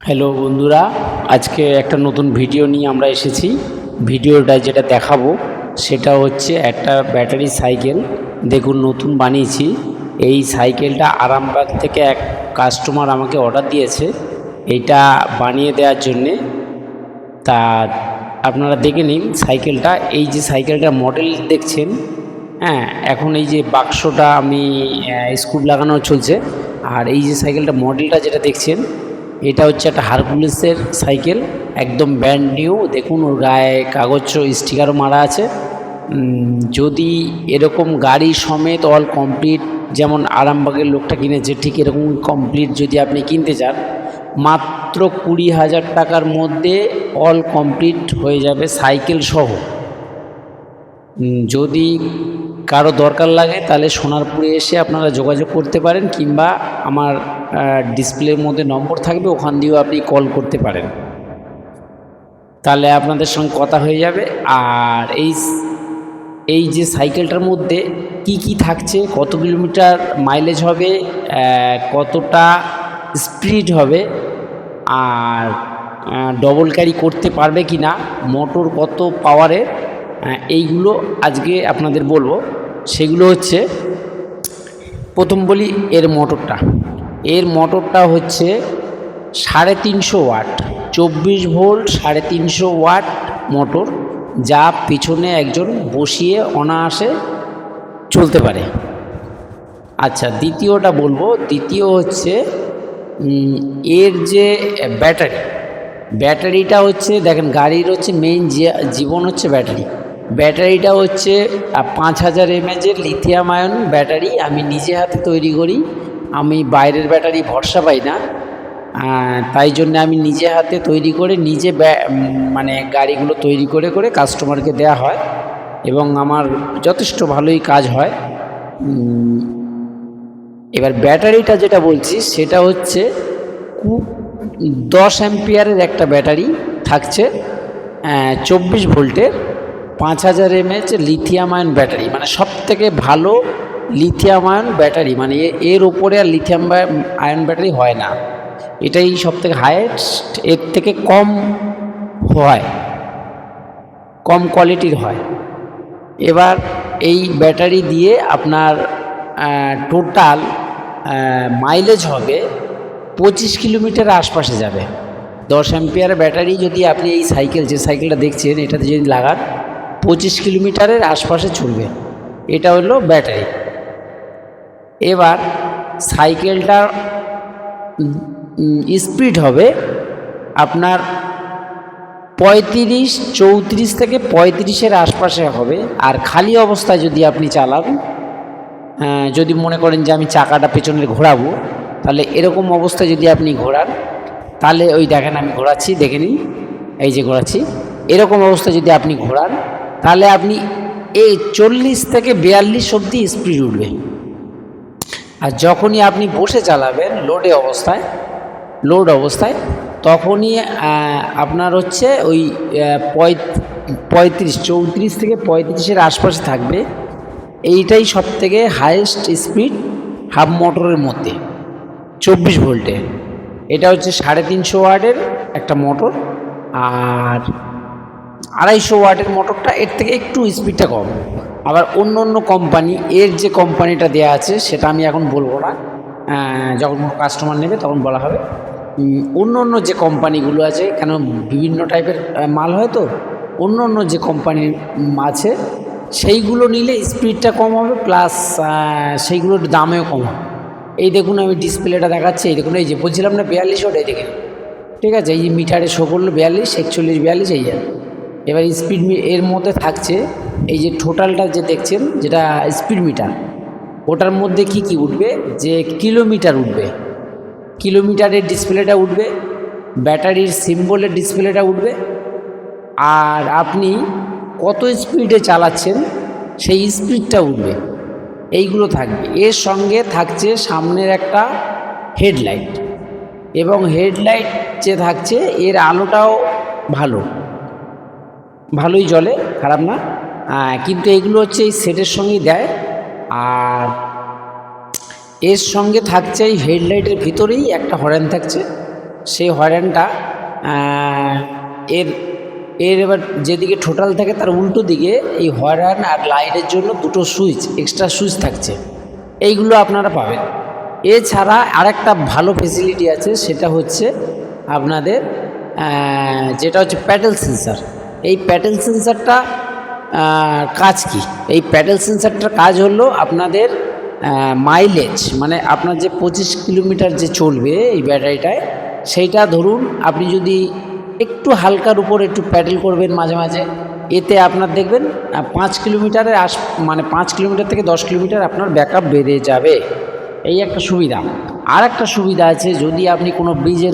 Hello বন্ধুরা, আজকে একটা নতুন ভিডিও নিয়ে আমরা এসেছি। ভিডিওটা যেটা দেখাবো, সেটা হচ্ছে একটা ব্যাটারি সাইকেল। দেখুন, নতুন বানিয়েছি। এই সাইকেলটা আরামবাগ থেকে এক কাস্টমার আমাকে অর্ডার দিয়েছে। এইটা বানিয়ে দেওয়ার জন্যে। তা আপনারা দেখে নিন সাইকেলটা। এই যে সাইকেলটার মডেল দেখছেন হ্যাঁ এখন এই যে বাক্সটা আমি স্ক্রু লাগানো চলছে। আর এই যে সাইকেলটা মডেলটা যেটা দেখছেন এটা হচ্ছে একটা হারকুলিসের সাইকেল, একদম ব্র্যান্ড নিউ দেখুন, ওর গায়ে কাগজ স্টিকারও মারা আছে। যদি এরকম গাড়ি সমেত অল কমপ্লিট যেমন আরামবাগের লোকটা কিনেছে, ঠিক এরকম কমপ্লিট যদি আপনি কিনতে চান, মাত্র কুড়ি হাজার টাকার মধ্যে অল কমপ্লিট হয়ে যাবে সাইকেল সহ। যদি কারও দরকার লাগে, তাহলে সোনারপুরে এসে আপনারা যোগাযোগ করতে পারেন কিংবা আমার ডিসপ্লের মধ্যে নম্বর থাকবে, ওখান দিয়েও আপনি কল করতে পারেন। তাহলে আপনাদের সঙ্গে কথা হয়ে যাবে। আর এই এই যে সাইকেলটার মধ্যে কি কি থাকছে, কত কিলোমিটার মাইলেজ হবে কতটা স্পিড হবে, আর ডবল ক্যারি করতে পারবে কি না মোটর কত পাওয়ারের এইগুলো আজকে আপনাদের বলব। সেগুলো হচ্ছে, প্রথম বলি এর মোটরটা। এর মোটরটা হচ্ছে সাড়ে তিনশো ওয়াট, চব্বিশ ভোল্ট সাড়ে তিনশো ওয়াট মোটর, যা পিছনে একজন বসিয়ে অনায়াসে চলতে পারে। আচ্ছা দ্বিতীয়টা বলব। দ্বিতীয় হচ্ছে এর যে ব্যাটারি, ব্যাটারিটা হচ্ছে, দেখেন, গাড়ির হচ্ছে মেইন জীবন হচ্ছে ব্যাটারি। ব্যাটারিটা হচ্ছে পাঁচ হাজার এমএজের লিথিয়াম আয়ন ব্যাটারি আমি নিজে হাতে তৈরি করি। আমি বাইরের ব্যাটারি ভরসা পাই না। তাই জন্য আমি নিজে হাতে তৈরি করে, নিজে মানে গাড়িগুলো তৈরি করে করে কাস্টমারকে দেয়া হয় এবং আমার যথেষ্ট ভালোই কাজ হয়। এবার ব্যাটারিটা যেটা বলছি, সেটা হচ্ছে খুব দশ অ্যাম্পিয়ারের একটা ব্যাটারি থাকছে চব্বিশ ভোল্টের। পাঁচ হাজার এমএচ লিথিয়াম আয়ন ব্যাটারি মানে সব থেকে ভালো লিথিয়াম আয়ন ব্যাটারি মানে এর ওপরে আর লিথিয়াম আয়ন ব্যাটারি হয় না। এটাই সব থেকে হায়েস্ট এর থেকে কম হয়, কম কোয়ালিটির হয়। এবার এই ব্যাটারি দিয়ে আপনার টোটাল মাইলেজ হবে পঁচিশ কিলোমিটার আশপাশে যাবে। দশ অ্যাম্পিয়ার ব্যাটারি যদি আপনি এই সাইকেল যে সাইকেলটা দেখছেন, এটাতে যদি লাগান পঁচিশ কিলোমিটারের আশপাশে চলবে এটা হলো ব্যাটারি। এবার সাইকেলটার স্পিড হবে আপনার পঁয়ত্রিশ চৌত্রিশ থেকে পঁয়ত্রিশের আশপাশে হবে। আর খালি অবস্থায় যদি আপনি চালান আহ, যদি মনে করেন যে আমি চাকাটা পেছনের ঘোরাবো তাহলে এরকম অবস্থায় যদি আপনি ঘোরান তাহলে ওই দেখেন আমি ঘোরাচ্ছি দেখে নিন এই যে ঘোরাচ্ছি এরকম অবস্থায় যদি আপনি ঘোরান তাহলে আপনি এই চল্লিশ থেকে বিয়াল্লিশ অবধি স্পিড উঠবে আর যখনই আপনি বসে চালাবেন লোডে অবস্থায় লোড অবস্থায়, তখনই আপনার হচ্ছে ওই পঁয়ত্রিশ, চৌত্রিশ থেকে পঁয়ত্রিশের আশপাশে থাকবে। এইটাই সব থেকে হায়েস্ট স্পিড হাফ মোটরের মধ্যে, চব্বিশ ভোল্টে। এটা হচ্ছে সাড়ে তিনশো ওয়ার্ডের একটা মোটর আর আড়াইশো ওয়াটের মোটরটা, এর থেকে একটু স্পিডটা কম। আবার অন্য অন্য কোম্পানি এর যে কোম্পানিটা দেয়া আছে, সেটা আমি এখন বলব না। যখন কোনো কাস্টমার নেবে, তখন বলা হবে। অন্য অন্য যে কোম্পানিগুলো আছে, কেন বিভিন্ন টাইপের মাল হয় তো, অন্য অন্য যে কোম্পানি আছে, সেইগুলো নিলে স্পিডটা কম হবে প্লাস সেইগুলোর দামেও কম হবে। এই দেখুন, আমি ডিসপ্লেটা দেখাচ্ছি, এই দেখুন, এই যে বলছিলাম না, বিয়াল্লিশ ওটাই দেখে ঠিক আছে, এই যে মিটারে শো করল বিয়াল্লিশ, একচল্লিশ, বিয়াল্লিশ, এই আর এবার স্পিড এর মধ্যে থাকছে এই যে টোটালটা যে দেখছেন, যেটা স্পিড মিটার ওটার মধ্যে কি কি উঠবে? যে কিলোমিটার উঠবে। কিলোমিটারের ডিসপ্লেটা উঠবে ব্যাটারির সিম্বলের ডিসপ্লেটা উঠবে, আর আপনি কত স্পিডে চালাচ্ছেন, সেই স্পিডটা উঠবে। এইগুলো থাকবে। এর সঙ্গে থাকছে সামনের একটা হেডলাইট এবং হেডলাইট যে থাকছে, এর আলোটাও ভালো। ভালোই জ্বলে খারাপ না। কিন্তু এগুলো হচ্ছে এই সেটের সঙ্গেই দেয়। আর এর সঙ্গে থাকছে এই হেডলাইটের ভিতরেই একটা হরেন থাকছে। সেই হর্নটা এর এর এবার যেদিকে টোটাল থাকে তার উল্টো দিকে এই হর্ন আর লাইটের জন্য দুটো সুইচ এক্সট্রা সুইচ থাকছে। এইগুলো আপনারা পাবেন। এছাড়া আরেকটা ভালো ফেসিলিটি আছে, সেটা হচ্ছে আপনাদের যেটা হচ্ছে প্যাডেল সেন্সার এই প্যাডেল সেন্সারটা কাজ কি? এই প্যাডেল সেন্সারটার কাজ হলো আপনাদের মাইলেজ মানে আপনার যে পঁচিশ কিলোমিটার যে চলবে এই ব্যাটারিটায়, সেইটা ধরুন আপনি যদি একটু হালকার উপর একটু প্যাডেল করবেন মাঝে মাঝে, এতে আপনার দেখবেন পাঁচ কিলোমিটারের আস মানে পাঁচ কিলোমিটার থেকে দশ কিলোমিটার আপনার ব্যাকআপ বেড়ে যাবে। এই একটা সুবিধা। আর একটা সুবিধা আছে, যদি আপনি কোনো ব্রিজের